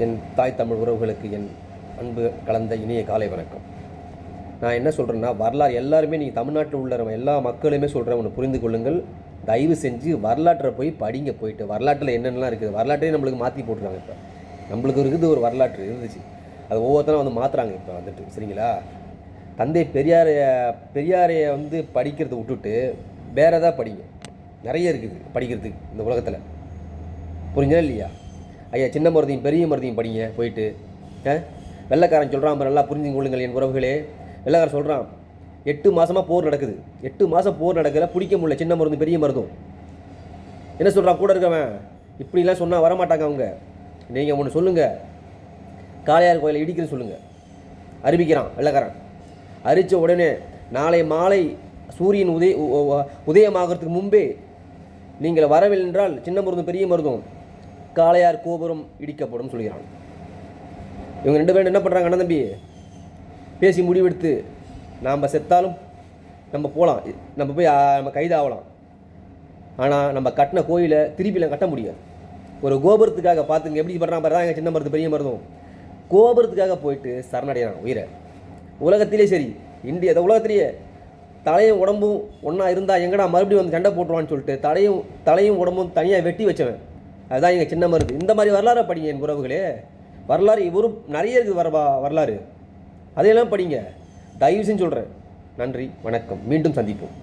என் தாய் தமிழ் உறவுகளுக்கு என் அன்பு கலந்த இனிய காலை வணக்கம். நான் என்ன சொல்கிறேன்னா வரலாறு எல்லாருமே நீங்கள் தமிழ்நாட்டில் உள்ள எல்லா மக்களுமே சொல்கிறேன் ஒன்று புரிந்து கொள்ளுங்கள். தயவு செஞ்சு வரலாற்றை போய் படிங்க போயிட்டு. வரலாற்றில் என்னென்னலாம் இருக்குது? வரலாற்றையும் நம்மளுக்கு மாற்றி போட்டுருக்காங்க இப்போ. நம்மளுக்கு இருக்குது ஒரு வரலாற்று இருந்துச்சு. அது ஒவ்வொருத்தரும் வந்து மாற்றுறாங்க இப்போ வந்துட்டு. சரிங்களா? தந்தை பெரியாரைய பெரியாரைய வந்து படிக்கிறதை விட்டுட்டு வேறு எதாவது படிங்க. நிறைய இருக்குது படிக்கிறதுக்கு இந்த உலகத்தில். புரிஞ்சா இல்லையா? ஐயா சின்ன மருதையும் பெரிய மருதையும் படிங்க போயிட்டு. வெள்ளைக்காரன் சொல்கிறான் நல்லா புரிஞ்சு கொள்ளுங்கள் என் உறவுகளே. வெள்ளைக்காரன் சொல்கிறான் எட்டு மாதமாக போர் நடக்குது. எட்டு மாதம் போர் நடக்கல பிடிக்க முடியல சின்ன மருந்தும் பெரிய மருந்தும். என்ன சொல்கிறான் கூட இருக்கவன்? இப்படிலாம் சொன்னால் வரமாட்டாங்க அவங்க. நீங்கள் ஒன்று சொல்லுங்கள் காளையார் கோயிலை இடிக்கிறேன்னு சொல்லுங்கள் அறிவிக்கிறான் வெள்ளக்காரன். அரித்த உடனே நாளை மாலை சூரியன் உதய உ- உதயமாகறதுக்கு முன்பே நீங்கள் வரவில்லை என்றால் சின்ன மருந்தும் பெரிய மருந்தும் காளையார் கோபுரம் இடிக்கப்படும் சொல்கிறான் இவங்க ரெண்டு பேரும் என்ன பண்ணுறாங்க அண்ணன் தம்பி? பேசி முடிவெடுத்து நாம் செத்தாலும் நம்ம போகலாம் நம்ம போய் நம்ம கைதாகலாம் ஆனால் நம்ம கட்டின கோயிலை திருப்பிலாம் கட்ட முடியாது. ஒரு கோபுரத்துக்காக பார்த்துங்க எப்படி பண்ணுறான் பாரு எங்கள் சின்ன மருந்து பெரிய மருந்தும் கோபுரத்துக்காக போயிட்டு சரணடைகிறான் உயிரை. உலகத்திலே சரி இந்திய உலகத்திலேயே தலையும் உடம்பும் ஒன்றா இருந்தால் எங்கடா மறுபடியும் வந்து சண்டை போட்டுருவான்னு சொல்லிட்டு தலையும் தலையும் உடம்பும் தனியாக வெட்டி வச்சவன். அதுதான் எங்கள் சின்ன மருந்து. இந்த மாதிரி வரலாறை படிங்க என் உறவுகளே. வரலாறு ஒரு நிறைய இருக்குது வரவா வரலாறு. அதையெல்லாம் படிங்க. தயவு செஞ்சு சொல்கிறேன் நன்றி வணக்கம். மீண்டும் சந்திப்போம்.